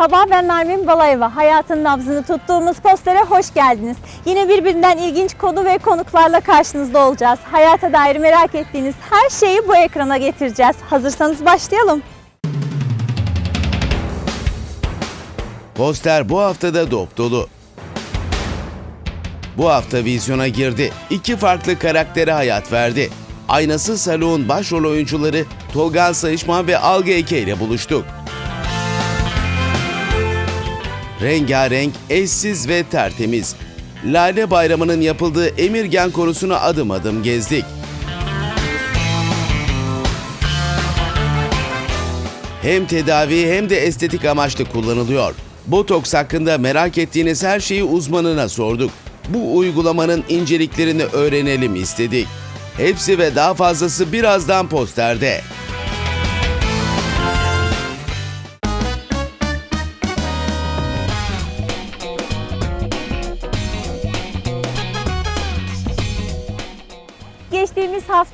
Merhaba ben Nermin Balayeva. Hayatın nabzını tuttuğumuz postere hoş geldiniz. Yine birbirinden ilginç konu ve konuklarla karşınızda olacağız. Hayata dair merak ettiğiniz her şeyi bu ekrana getireceğiz. Hazırsanız başlayalım. Poster bu haftada dop dolu. Bu hafta vizyona girdi. İki farklı karaktere hayat verdi. Aynasız Salon başrol oyuncuları Tolga Sayışman ve Alga Eke ile buluştuk. Rengarenk, eşsiz ve tertemiz. Lale Bayramı'nın yapıldığı Emirgen konusunu adım adım gezdik. hem tedavi hem de estetik amaçlı kullanılıyor. Botoks hakkında merak ettiğiniz her şeyi uzmanına sorduk. Bu uygulamanın inceliklerini öğrenelim istedik. Hepsi ve daha fazlası birazdan posterde.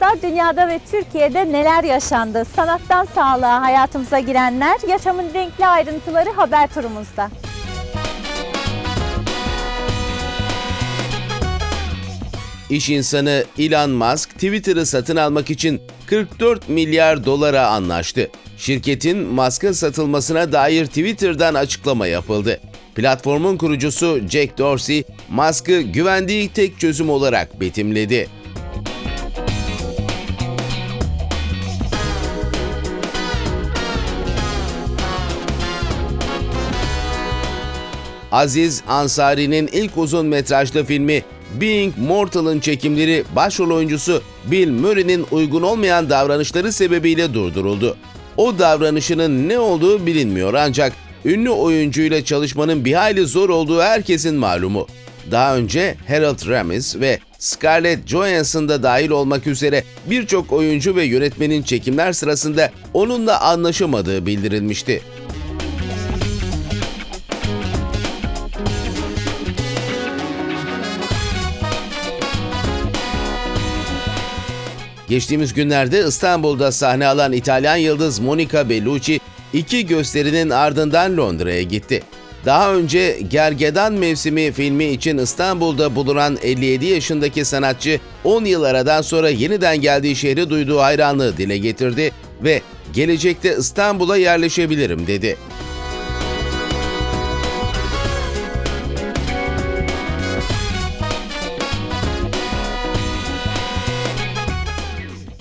Hafta dünyada ve Türkiye'de neler yaşandı? Sanattan sağlığa hayatımıza girenler, yaşamın renkli ayrıntıları haber turumuzda. İş insanı Elon Musk Twitter'ı satın almak için 44 milyar dolara anlaştı. Şirketin Musk'ın satılmasına dair Twitter'dan açıklama yapıldı. Platformun kurucusu Jack Dorsey, Musk'ı güvendiği tek çözüm olarak betimledi. Aziz Ansari'nin ilk uzun metrajlı filmi Being Mortal'ın çekimleri başrol oyuncusu Bill Murray'nin uygun olmayan davranışları sebebiyle durduruldu. O davranışının ne olduğu bilinmiyor ancak ünlü oyuncuyla çalışmanın bir hayli zor olduğu herkesin malumu. Daha önce Harold Ramis ve Scarlett Johansson da dahil olmak üzere birçok oyuncu ve yönetmenin çekimler sırasında onunla anlaşamadığı bildirilmişti. Geçtiğimiz günlerde İstanbul'da sahne alan İtalyan yıldız Monica Bellucci iki gösterinin ardından Londra'ya gitti. Daha önce Gergedan Mevsimi filmi için İstanbul'da bulunan 57 yaşındaki sanatçı 10 yıl aradan sonra yeniden geldiği şehri duyduğu hayranlığı dile getirdi ve gelecekte İstanbul'a yerleşebilirim dedi.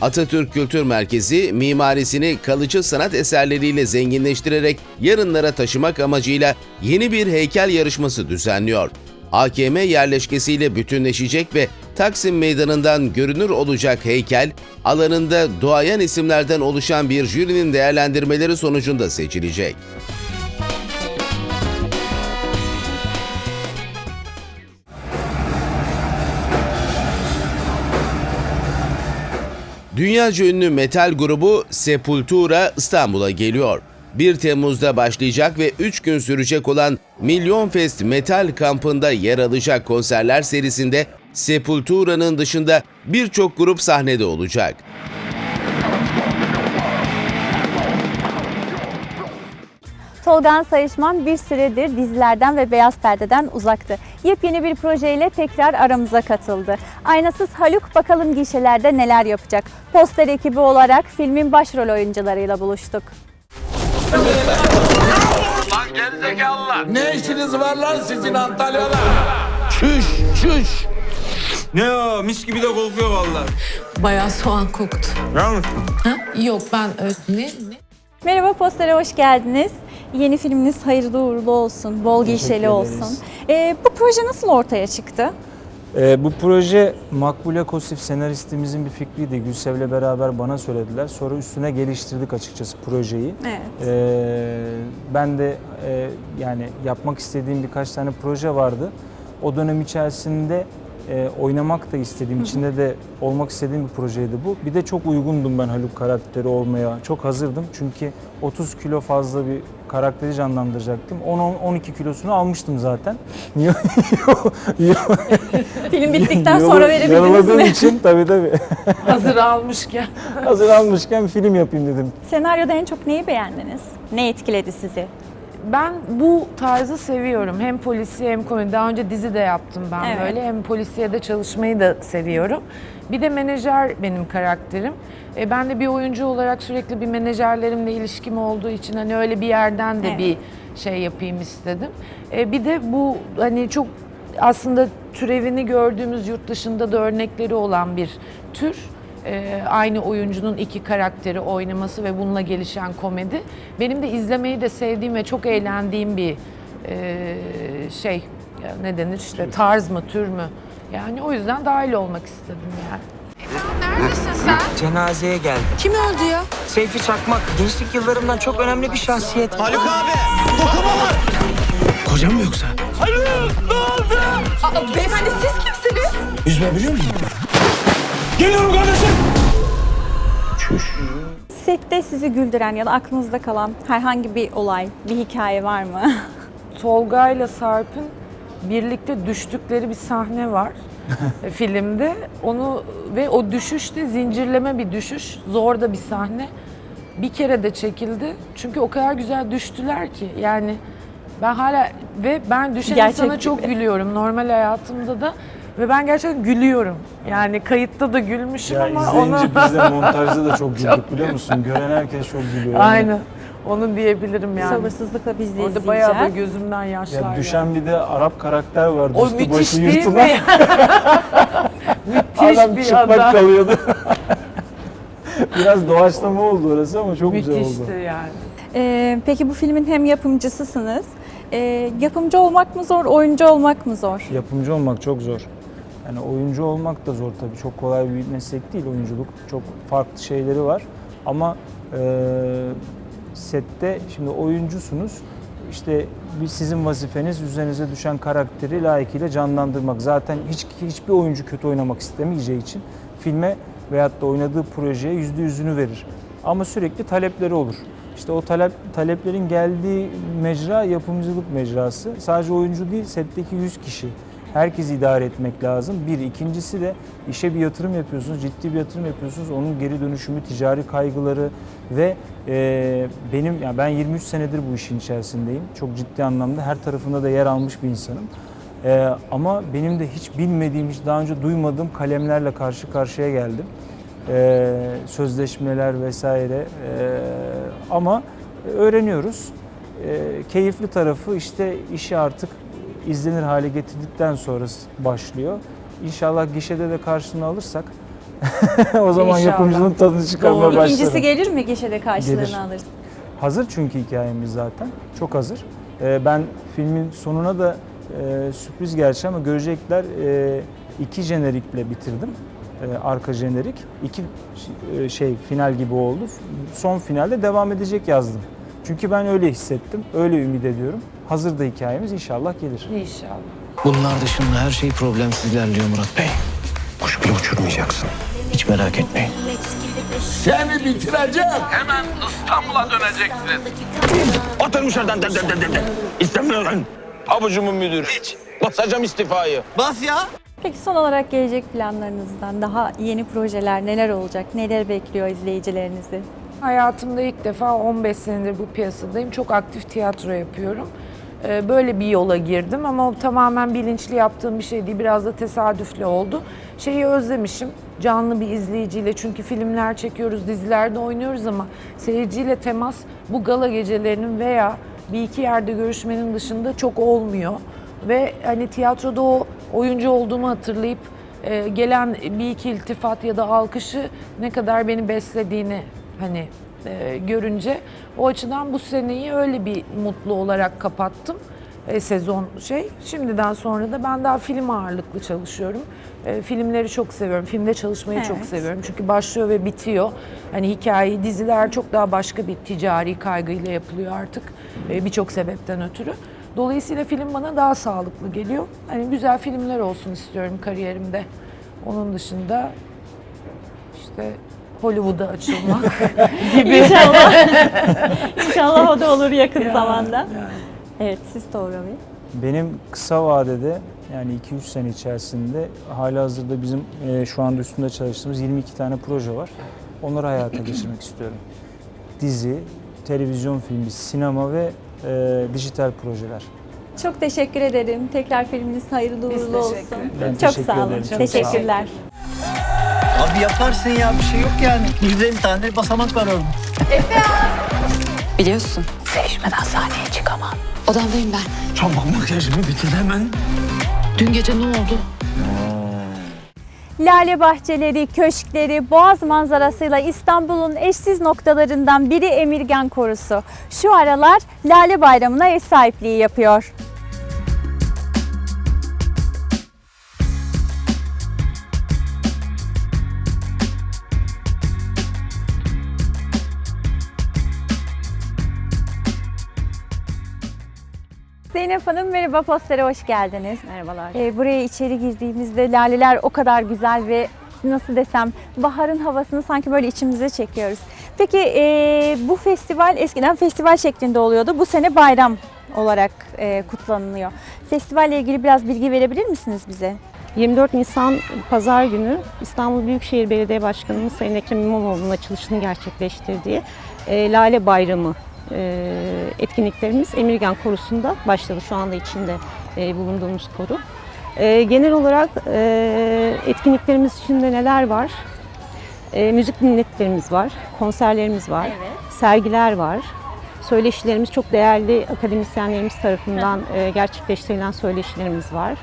Atatürk Kültür Merkezi mimarisini kalıcı sanat eserleriyle zenginleştirerek yarınlara taşımak amacıyla yeni bir heykel yarışması düzenliyor. AKM yerleşkesiyle bütünleşecek ve Taksim Meydanı'ndan görünür olacak heykel, alanında doğayan isimlerden oluşan bir jürinin değerlendirmeleri sonucunda seçilecek. Dünyaca ünlü metal grubu Sepultura İstanbul'a geliyor. 1 Temmuz'da başlayacak ve 3 gün sürecek olan Milyon Fest Metal kampında yer alacak konserler serisinde Sepultura'nın dışında birçok grup sahnede olacak. Tolgan Sayışman bir süredir dizilerden ve beyaz perdeden uzaktı. Yepyeni bir projeyle tekrar aramıza katıldı. Aynasız Haluk bakalım gişelerde neler yapacak. Poster ekibi olarak filmin başrol oyuncularıyla buluştuk. Lan gerizekalılar. Ne işiniz var lan sizin Antalya'da? Şüş şüş. Ne o mis gibi de kokuyor vallahi. Bayağı soğan koktu. Yalnız Ha? Yok ben ö- ne? ne? Merhaba postere hoş geldiniz. Yeni filminiz hayırlı uğurlu olsun, bol gişeli olsun. Ee, bu proje nasıl ortaya çıktı? Ee, bu proje Makbule Kosif senaristimizin bir fikriydi. Gülsev'le beraber bana söylediler. Sonra üstüne geliştirdik açıkçası projeyi. Evet. Ee, ben de e, yani yapmak istediğim birkaç tane proje vardı. O dönem içerisinde e, oynamak da istediğim, içinde de olmak istediğim bir projeydi bu. Bir de çok uygundum ben Haluk karakteri olmaya. Çok hazırdım çünkü 30 kilo fazla bir karakteri canlandıracaktım. 10-12 kilosunu almıştım zaten. Film bittikten sonra verebildiniz mi? için tabii tabii. Hazır almışken. Hazır almışken film yapayım dedim. Senaryoda en çok neyi beğendiniz? Ne etkiledi sizi? Ben bu tarzı seviyorum. Hem polisiye hem komedi. Daha önce dizi de yaptım ben Evet. böyle. Hem polisiye de çalışmayı da seviyorum. Bir de menajer benim karakterim. E, ben de bir oyuncu olarak sürekli bir menajerlerimle ilişkim olduğu için hani öyle bir yerden de Evet. bir şey yapayım istedim. E, bir de bu hani çok aslında türevini gördüğümüz yurt dışında da örnekleri olan bir tür. Ee, aynı oyuncunun iki karakteri oynaması ve bununla gelişen komedi. Benim de izlemeyi de sevdiğim ve çok eğlendiğim bir e, şey ne denir işte tarz mı tür mü? Yani o yüzden dahil olmak istedim yani. Cenazeye geldim. Kim öldü ya? Seyfi Çakmak gençlik yıllarımdan çok önemli bir şahsiyet. Haluk abi! Dokunma var! Kocam mı yoksa? beyefendi siz kimsiniz? Yüzme biliyor musun? Geliyorum kardeşim! Sette sizi güldüren ya da aklınızda kalan herhangi bir olay, bir hikaye var mı? Tolga ile Sarp'ın birlikte düştükleri bir sahne var filmde. Onu ve o düşüş de zincirleme bir düşüş. Zor da bir sahne. Bir kere de çekildi. Çünkü o kadar güzel düştüler ki yani ben hala ve ben düşen Gerçek insana çok gibi. gülüyorum normal hayatımda da ve ben gerçekten gülüyorum. Yani kayıtta da gülmüşüm Ya ama izleyince onu biz de montajda da çok güldük biliyor musun? Gören herkes çok gülüyor. Aynen. Onu diyebilirim yani. Sabırsızlıkla biz de Orada bayağı da gözümden yaşlar. Ya yani. düşen bir de Arap karakter vardı. O Üstü müthiş başı değil mi? Müthiş Adam bir çıplak adam. kalıyordu. Biraz doğaçlama oldu orası ama çok güzel oldu. Müthişti yani. Ee, peki bu filmin hem yapımcısısınız. Ee, yapımcı olmak mı zor, oyuncu olmak mı zor? Yapımcı olmak çok zor. Yani oyuncu olmak da zor tabii. Çok kolay bir meslek değil oyunculuk. Çok farklı şeyleri var. Ama e, sette şimdi oyuncusunuz. İşte sizin vazifeniz üzerinize düşen karakteri layıkıyla canlandırmak. Zaten hiç hiçbir oyuncu kötü oynamak istemeyeceği için filme veyahut da oynadığı projeye yüzde yüzünü verir. Ama sürekli talepleri olur. İşte o talep taleplerin geldiği mecra yapımcılık mecrası. Sadece oyuncu değil, setteki 100 kişi. Herkesi idare etmek lazım. Bir. ikincisi de işe bir yatırım yapıyorsunuz, ciddi bir yatırım yapıyorsunuz. Onun geri dönüşümü, ticari kaygıları ve e, benim, yani ben 23 senedir bu işin içerisindeyim. Çok ciddi anlamda her tarafında da yer almış bir insanım. E, ama benim de hiç bilmediğim, hiç daha önce duymadığım kalemlerle karşı karşıya geldim. E, sözleşmeler vesaire. E, ama öğreniyoruz. E, keyifli tarafı işte işi artık izlenir hale getirdikten sonra başlıyor. İnşallah gişede de karşılığını alırsak o zaman İnşallah. yapımcının tadını çıkarmaya Doğru. başlarım. İkincisi gelir mi gişede karşılığını Gelir. alırız? Hazır çünkü hikayemiz zaten. Çok hazır. Ee, ben filmin sonuna da e, sürpriz gerçi ama görecekler e, iki jenerikle bitirdim. E, arka jenerik. İki e, şey final gibi oldu. Son finalde devam edecek yazdım. Çünkü ben öyle hissettim. Öyle ümit ediyorum. Hazır da hikayemiz inşallah gelir. İnşallah. Bunlar dışında her şey problemsiz ilerliyor Murat Bey. Kuş bile uçurmayacaksın. Hiç merak etmeyin. Seni bitireceğim. Hemen İstanbul'a döneceksin. Atın dışarıdan den den den den den. İstemiyorum. Abucumun müdür. Hiç. Basacağım istifayı. Bas ya. Peki son olarak gelecek planlarınızdan daha yeni projeler neler olacak? Neler bekliyor izleyicilerinizi? Hayatımda ilk defa 15 senedir bu piyasadayım. Çok aktif tiyatro yapıyorum. Ee, Böyle bir yola girdim ama o tamamen bilinçli yaptığım bir şey değil. Biraz da tesadüfle oldu. Şeyi özlemişim. Canlı bir izleyiciyle çünkü filmler çekiyoruz, dizilerde oynuyoruz ama seyirciyle temas bu gala gecelerinin veya bir iki yerde görüşmenin dışında çok olmuyor. Ve hani tiyatroda o oyuncu olduğumu hatırlayıp e, gelen bir iki iltifat ya da alkışı ne kadar beni beslediğini hani e, görünce o açıdan bu seneyi öyle bir mutlu olarak kapattım e, sezon şey. Şimdiden sonra da ben daha film ağırlıklı çalışıyorum. E, filmleri çok seviyorum. Filmde çalışmayı çok Evet. seviyorum. Çünkü başlıyor ve bitiyor. Hani hikaye, diziler çok daha başka bir ticari kaygıyla yapılıyor artık. E, Birçok sebepten ötürü. Dolayısıyla film bana daha sağlıklı geliyor. Hani güzel filmler olsun istiyorum kariyerimde. Onun dışında işte Hollywood'a açılmak gibi. İnşallah. İnşallah o da olur yakın zamanda. Evet, siz Tolga Bey. Benim kısa vadede yani 2-3 sene içerisinde hala hazırda bizim e, şu anda üstünde çalıştığımız 22 tane proje var. Onları hayata geçirmek istiyorum. Dizi, televizyon filmi, sinema ve e, dijital projeler. Çok teşekkür ederim. Tekrar filminiz hayırlı uğurlu olsun. Ben Çok teşekkür sağ olun. ederim. Çok sağ olun. Abi yaparsın ya bir şey yok yani. 150 tane basamak var orada. Biliyorsun. Sevişmeden sahneye çıkamam. Odamdayım ben. Çabuk makyajımı bitir hemen. Dün gece ne oldu? Lale bahçeleri, köşkleri, boğaz manzarasıyla İstanbul'un eşsiz noktalarından biri Emirgan Korusu. Şu aralar Lale Bayramı'na ev sahipliği yapıyor. Zeynep Hanım merhaba postere hoş geldiniz. Merhabalar. buraya içeri girdiğimizde laleler o kadar güzel ve nasıl desem baharın havasını sanki böyle içimize çekiyoruz. Peki e, bu festival eskiden festival şeklinde oluyordu. Bu sene bayram olarak e, kutlanılıyor. Festivalle ilgili biraz bilgi verebilir misiniz bize? 24 Nisan Pazar günü İstanbul Büyükşehir Belediye Başkanımız Sayın Ekrem İmamoğlu'nun açılışını gerçekleştirdiği e, Lale Bayramı etkinliklerimiz Emirgan Korusu'nda başladı. Şu anda içinde e, bulunduğumuz koru. E, genel olarak e, etkinliklerimiz içinde neler var? E, müzik dinletlerimiz var, konserlerimiz var, sergiler var. Söyleşilerimiz çok değerli akademisyenlerimiz tarafından e, gerçekleştirilen söyleşilerimiz var.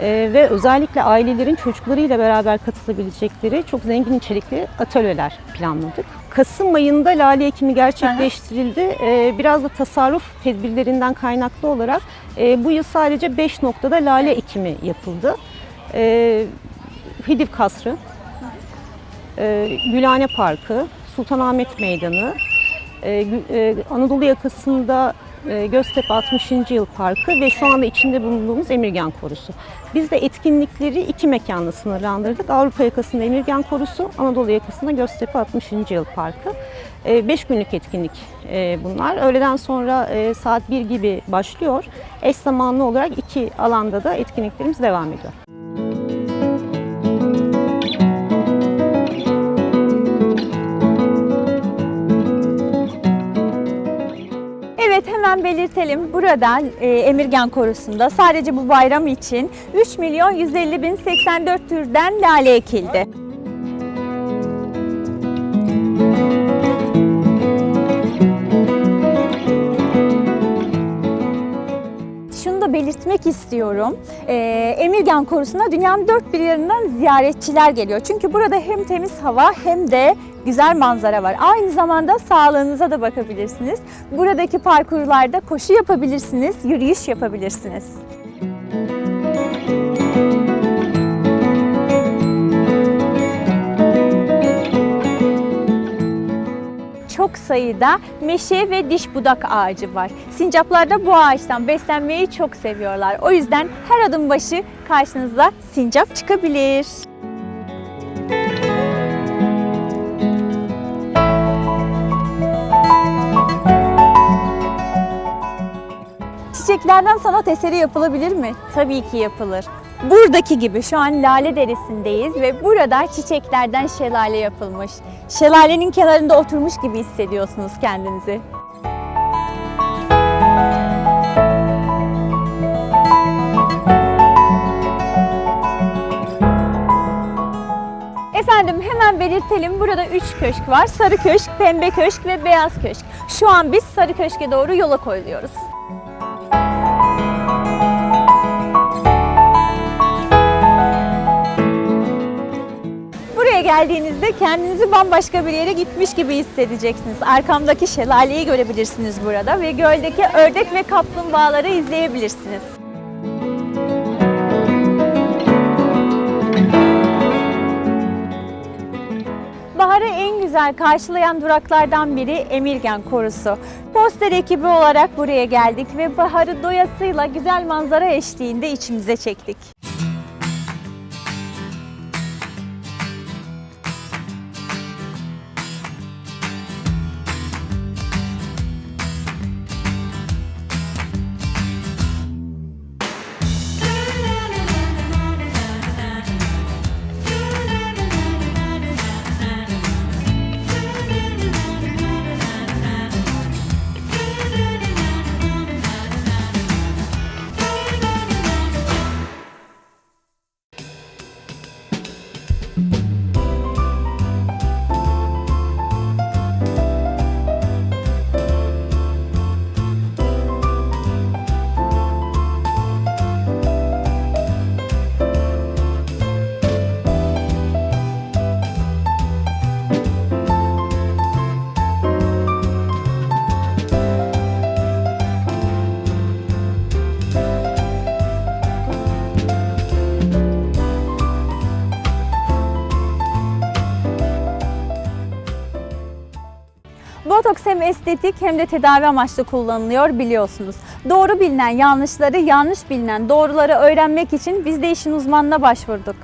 Ee, ve özellikle ailelerin çocuklarıyla beraber katılabilecekleri çok zengin içerikli atölyeler planladık. Kasım ayında lale ekimi gerçekleştirildi. Ee, biraz da tasarruf tedbirlerinden kaynaklı olarak e, bu yıl sadece 5 noktada lale ekimi yapıldı. Ee, Hidiv Kasrı, e, Gülhane Parkı, Sultanahmet Meydanı, e, e, Anadolu yakasında e, Göztepe 60. Yıl Parkı ve şu anda içinde bulunduğumuz Emirgan Korusu. Biz de etkinlikleri iki mekanla sınırlandırdık. Avrupa yakasında Emirgan Korusu, Anadolu yakasında Göztepe 60. Yıl Parkı. 5 günlük etkinlik e, bunlar. Öğleden sonra e, saat 1 gibi başlıyor. Eş zamanlı olarak iki alanda da etkinliklerimiz devam ediyor. Belirtelim. Burada e, Emirgan Korusu'nda sadece bu bayram için 3 milyon 150 bin 84 türden lale ekildi. Belirtmek istiyorum. Ee, Emirgan Korusu'na dünyanın dört bir yanından ziyaretçiler geliyor. Çünkü burada hem temiz hava hem de güzel manzara var. Aynı zamanda sağlığınıza da bakabilirsiniz. Buradaki parkurlarda koşu yapabilirsiniz, yürüyüş yapabilirsiniz. Sayıda meşe ve diş budak ağacı var. Sincaplar da bu ağaçtan beslenmeyi çok seviyorlar. O yüzden her adım başı karşınıza sincap çıkabilir. Çiçeklerden sanat eseri yapılabilir mi? Tabii ki yapılır. Buradaki gibi şu an Lale Deresi'ndeyiz ve burada çiçeklerden şelale yapılmış. Şelalenin kenarında oturmuş gibi hissediyorsunuz kendinizi. Efendim hemen belirtelim burada 3 köşk var. Sarı köşk, pembe köşk ve beyaz köşk. Şu an biz sarı köşke doğru yola koyuluyoruz. Geldiğinizde kendinizi bambaşka bir yere gitmiş gibi hissedeceksiniz. Arkamdaki şelaleyi görebilirsiniz burada ve göldeki ördek ve kaplumbağaları izleyebilirsiniz. Baharı en güzel karşılayan duraklardan biri Emirgan Korusu. Poster ekibi olarak buraya geldik ve baharı doyasıyla güzel manzara eşliğinde içimize çektik. Botoks hem estetik hem de tedavi amaçlı kullanılıyor biliyorsunuz. Doğru bilinen yanlışları, yanlış bilinen doğruları öğrenmek için biz de işin uzmanına başvurduk.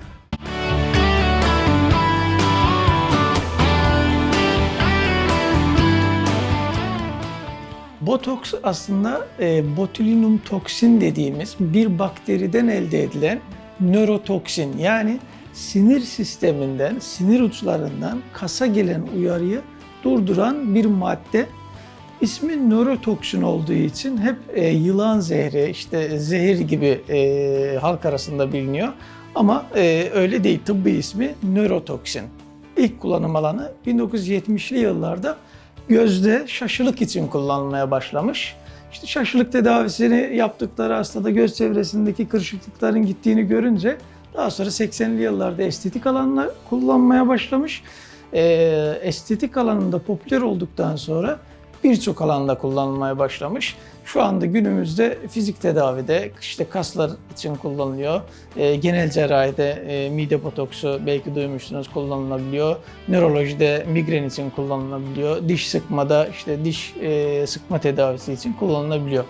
Botoks aslında e, botulinum toksin dediğimiz bir bakteriden elde edilen nörotoksin yani sinir sisteminden, sinir uçlarından kasa gelen uyarıyı durduran bir madde. İsmi nörotoksin olduğu için hep e, yılan zehri, işte zehir gibi e, halk arasında biliniyor. Ama e, öyle değil, tıbbi ismi nörotoksin. İlk kullanım alanı 1970'li yıllarda gözde şaşılık için kullanılmaya başlamış. İşte şaşılık tedavisini yaptıkları hastada göz çevresindeki kırışıklıkların gittiğini görünce daha sonra 80'li yıllarda estetik alanla kullanmaya başlamış. Ee, estetik alanında popüler olduktan sonra birçok alanda kullanılmaya başlamış. Şu anda günümüzde fizik tedavide işte kaslar için kullanılıyor. Ee, genel cerrahide e, mide botoksu belki duymuşsunuz kullanılabiliyor. Nörolojide migren için kullanılabiliyor. Diş sıkmada işte diş e, sıkma tedavisi için kullanılabiliyor.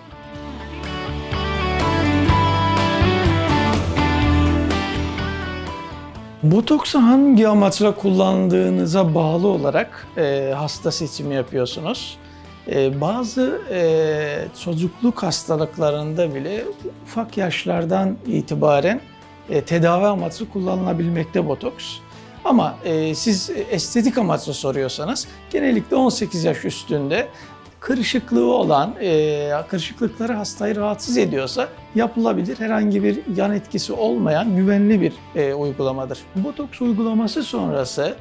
Botoksu hangi amaçla kullandığınıza bağlı olarak e, hasta seçimi yapıyorsunuz. E, bazı e, çocukluk hastalıklarında bile ufak yaşlardan itibaren e, tedavi amaçlı kullanılabilmekte botoks. Ama e, siz estetik amaçlı soruyorsanız genellikle 18 yaş üstünde kırışıklığı olan, e, kırışıklıkları hastayı rahatsız ediyorsa yapılabilir. Herhangi bir yan etkisi olmayan güvenli bir e, uygulamadır. Botoks uygulaması sonrası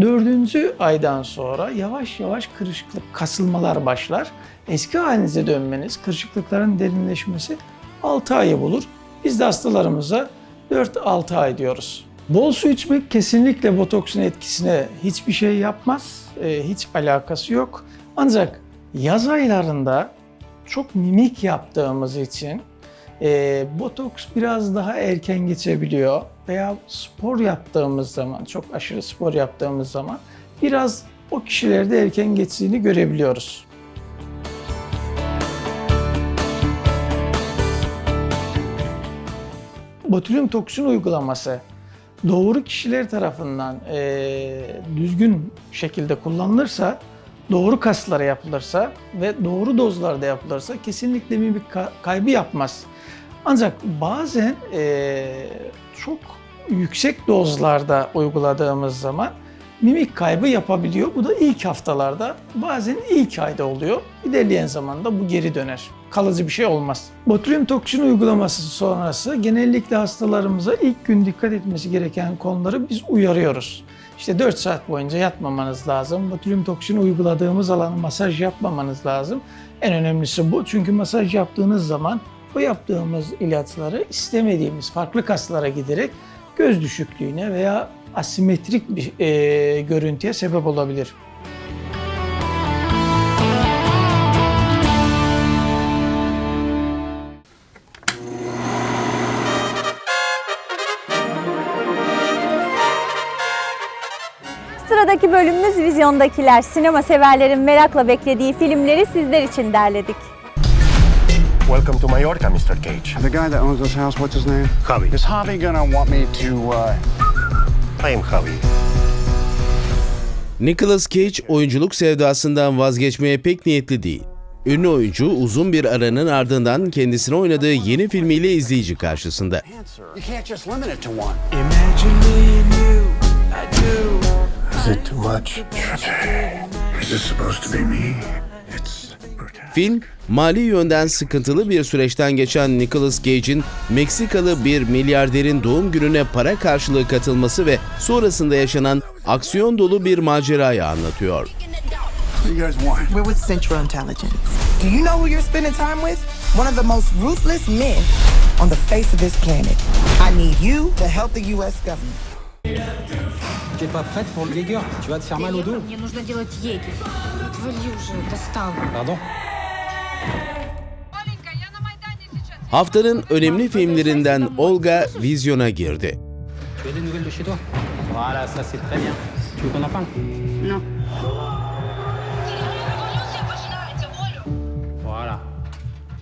dördüncü aydan sonra yavaş yavaş kırışıklık, kasılmalar başlar. Eski halinize dönmeniz, kırışıklıkların derinleşmesi 6 ayı bulur. Biz de hastalarımıza 4-6 ay diyoruz. Bol su içmek kesinlikle botoksun etkisine hiçbir şey yapmaz. E, hiç alakası yok. Ancak yaz aylarında çok mimik yaptığımız için e, botoks biraz daha erken geçebiliyor veya spor yaptığımız zaman, çok aşırı spor yaptığımız zaman biraz o kişilerde erken geçtiğini görebiliyoruz. Botulinum toksin uygulaması doğru kişiler tarafından e, düzgün şekilde kullanılırsa, doğru kaslara yapılırsa ve doğru dozlarda yapılırsa kesinlikle mimik ka- kaybı yapmaz. Ancak bazen e, çok yüksek dozlarda uyguladığımız zaman mimik kaybı yapabiliyor. Bu da ilk haftalarda, bazen ilk ayda oluyor. İlerleyen zamanda bu geri döner. Kalıcı bir şey olmaz. Botulinum toksin uygulaması sonrası genellikle hastalarımıza ilk gün dikkat etmesi gereken konuları biz uyarıyoruz. İşte 4 saat boyunca yatmamanız lazım. Botulinum toksin uyguladığımız alanı masaj yapmamanız lazım. En önemlisi bu. Çünkü masaj yaptığınız zaman o yaptığımız ilaçları istemediğimiz farklı kaslara giderek göz düşüklüğüne veya asimetrik bir e, görüntüye sebep olabilir. Sıradaki bölümümüz Vizyondakiler. Sinema severlerin merakla beklediği filmleri sizler için derledik. Welcome to Mallorca, Mr. Cage. The guy that owns this house, what's his name? Javi. Is Javi gonna want me to, uh... I am Javi. Nicolas Cage oyunculuk sevdasından vazgeçmeye pek niyetli değil. Ünlü oyuncu uzun bir aranın ardından kendisine oynadığı yeni filmiyle izleyici karşısında. İt. Is too much? Is this supposed to be me? It's Film, mali yönden sıkıntılı bir süreçten geçen Nicolas Cage'in Meksikalı bir milyarderin doğum gününe para karşılığı katılması ve sonrasında yaşanan aksiyon dolu bir macerayı anlatıyor. You guys want? We're with Central Intelligence. Do you know who you're spending time with? One of the most ruthless men on the face of this planet. I need you to help the U.S. government. T'es pas prête pour le Jaeger Tu vas te faire mal au dos. Pardon. Haftanın önemli filmlerinden Olga vizyona girdi. Tu as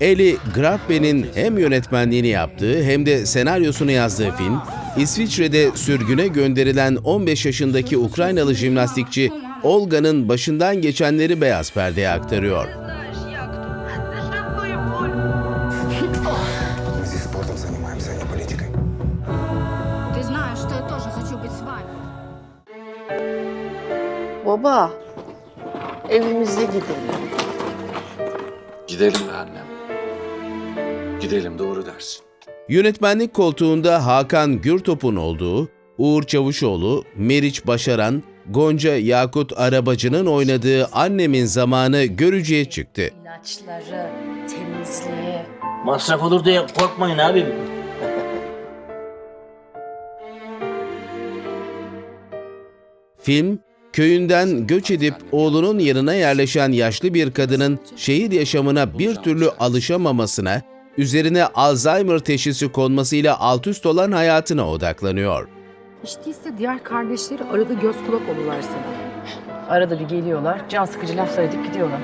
Eli Grappe'nin hem yönetmenliğini yaptığı hem de senaryosunu yazdığı film İsviçre'de sürgüne gönderilen 15 yaşındaki Ukraynalı jimnastikçi Olga'nın başından geçenleri beyaz perdeye aktarıyor. Baba, evimize gidelim. Gidelim be annem. Gidelim doğru dersin. Yönetmenlik koltuğunda Hakan Gürtop'un olduğu, Uğur Çavuşoğlu, Meriç Başaran, Gonca Yakut Arabacı'nın oynadığı Annemin Zamanı görücüye çıktı. İlaçları, temizliği. Masraf olur diye korkmayın abim. Film, köyünden göç edip oğlunun yanına yerleşen yaşlı bir kadının şehir yaşamına bir türlü alışamamasına, üzerine Alzheimer teşhisi konmasıyla alt üst olan hayatına odaklanıyor. Hiç diğer kardeşleri arada göz kulak olurlar sana. Arada bir geliyorlar, can sıkıcı laflar edip gidiyorlar.